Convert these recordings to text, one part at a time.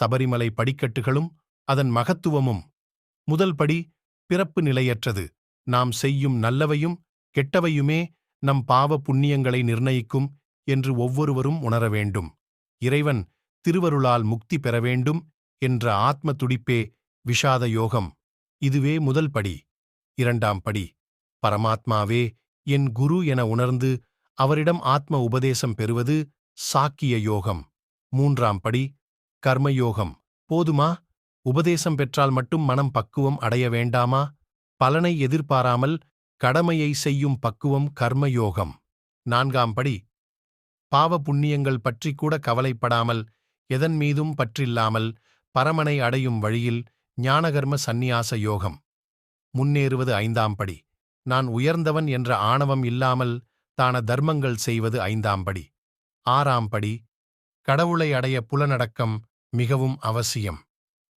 சபரிமலை படிக்கட்டுகளும் அதன் மகத்துவமும். முதல் படி பிறப்பு நிலையற்றது. நாம் செய்யும் நல்லவையும் கெட்டவையுமே நம் பாவ புண்ணியங்களை நிர்ணயிக்கும் என்று ஒவ்வொருவரும் உணர வேண்டும். இறைவன் திருவருளால் முக்தி பெற வேண்டும் என்ற ஆத்ம துடிப்பே விஷாத யோகம். இதுவே முதல் படி. இரண்டாம் படி. பரமாத்மாவே என் குரு என உணர்ந்து அவரிடம் ஆத்ம உபதேசம் பெறுவது சாக்கிய யோகம். மூன்றாம் படி கர்மயோகம். போதுமா? உபதேசம் பெற்றால் மட்டும் மனம் பக்குவம் அடைய வேண்டாமா? பலனை எதிர்பாராமல் கடமையை செய்யும் பக்குவம் கர்மயோகம். நான்காம் படி. பாவ புண்ணியங்கள் பற்றி கூட கவலைப்படாமல் எதன் மீதும் பற்றில்லாமல் பரமனை அடையும் வழியில் ஞானகர்ம சந்நியாச யோகம். முன்னேறுவது ஐந்தாம் படி. நான் உயர்ந்தவன் என்ற ஆணவம் இல்லாமல் தான தர்மங்கள் செய்வது ஐந்தாம் படி. ஆறாம் படி. கடவுளை அடைய புலனடக்கம் மிகவும் அவசியம்.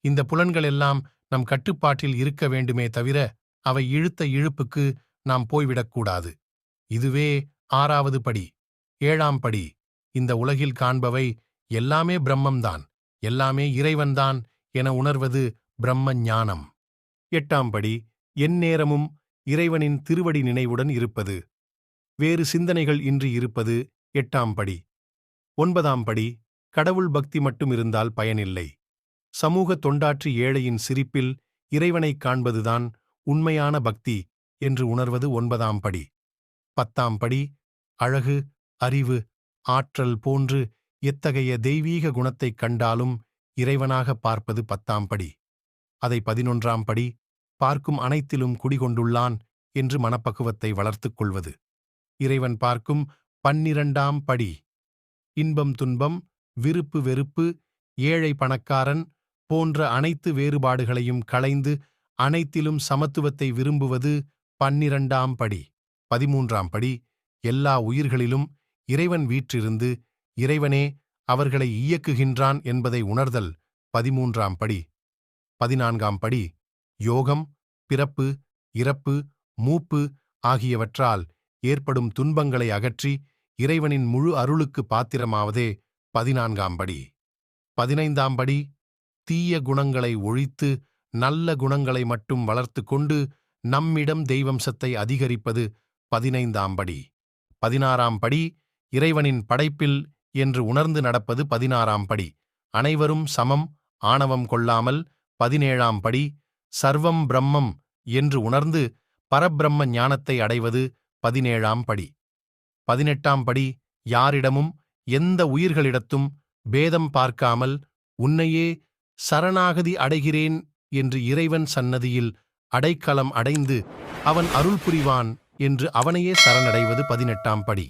இந்த புலன்களெல்லாம் நம் கட்டுப்பாட்டில் இருக்க வேண்டுமே தவிர அவை இழுத்த இழுப்புக்கு நாம் போய்விடக்கூடாது. இதுவே ஆறாவது படி ஏழாம் படி. இந்த உலகில் காண்பவை எல்லாமே பிரம்மம்தான் எல்லாமே இறைவன்தான் என உணர்வது பிரம்ம ஞானம். எட்டாம் படி எந்நேரமும் இறைவனின் திருவடி நினைவுடன் இருப்பது. வேறு சிந்தனைகள் இன்றி இருப்பது எட்டாம் படி. ஒன்பதாம் படி கடவுள் பக்தி மட்டும் இருந்தால் பயனில்லை. சமூக தொண்டாற்றி ஏழையின் சிரிப்பில் இறைவனைக் காண்பதுதான் உண்மையான பக்தி என்று உணர்வது ஒன்பதாம் படி. பத்தாம் படி அழகு அறிவு ஆற்றல் போன்று எத்தகைய தெய்வீக குணத்தைக் கண்டாலும் இறைவனாக பார்ப்பது பத்தாம் படி. அதை பதினொன்றாம் படி பார்க்கும் அனைத்திலும் குடிகொண்டுள்ளான் என்று மனப்பக்குவத்தை வளர்த்துக் கொள்வது. இறைவன் பார்க்கும் பன்னிரண்டாம் படி இன்பம் துன்பம் விருப்பு வெறுப்பு ஏழை பணக்காரன் போன்ற அனைத்து வேறுபாடுகளையும் களைந்து அனைத்திலும் சமத்துவத்தை விரும்புவது பன்னிரண்டாம் படி. பதிமூன்றாம் படி எல்லா உயிர்களிலும் இறைவன் வீற்றிருந்து இறைவனே அவர்களை இயக்குகின்றான் என்பதை உணர்தல். பதிமூன்றாம் படி. பதினான்காம் படி யோகம் பிறப்பு இறப்பு மூப்பு ஆகியவற்றால் ஏற்படும் துன்பங்களை அகற்றி இறைவனின் முழு அருளுக்கு பாத்திரமாவதே பதினான்காம் படி பதினைந்தாம் படி தீய குணங்களை ஒழித்து நல்ல குணங்களை மட்டும் வளர்த்து கொண்டு நம்மிடம் தெய்வம்சத்தை அதிகரிப்பது பதினைந்தாம் படி பதினாறாம் படி இறைவனின் படைப்பில் என்று உணர்ந்து நடப்பது பதினாறாம் படி அனைவரும் சமம் ஆணவம் கொள்ளாமல் பதினேழாம் படி சர்வம் பிரம்மம் என்று உணர்ந்து பரபிரம்ம ஞானத்தை அடைவது பதினேழாம் படி பதினெட்டாம் படி யாரிடமும் எந்த உயிர்களிடத்தும் பேதம் பார்க்காமல் உன்னையே சரணாகதி அடைகிறேன் என்று இறைவன் சன்னதியில் அடைக்கலம் அடைந்து அவன் அருள் புரிவான் என்று அவனையே சரணடைவது பதினெட்டாம் படி.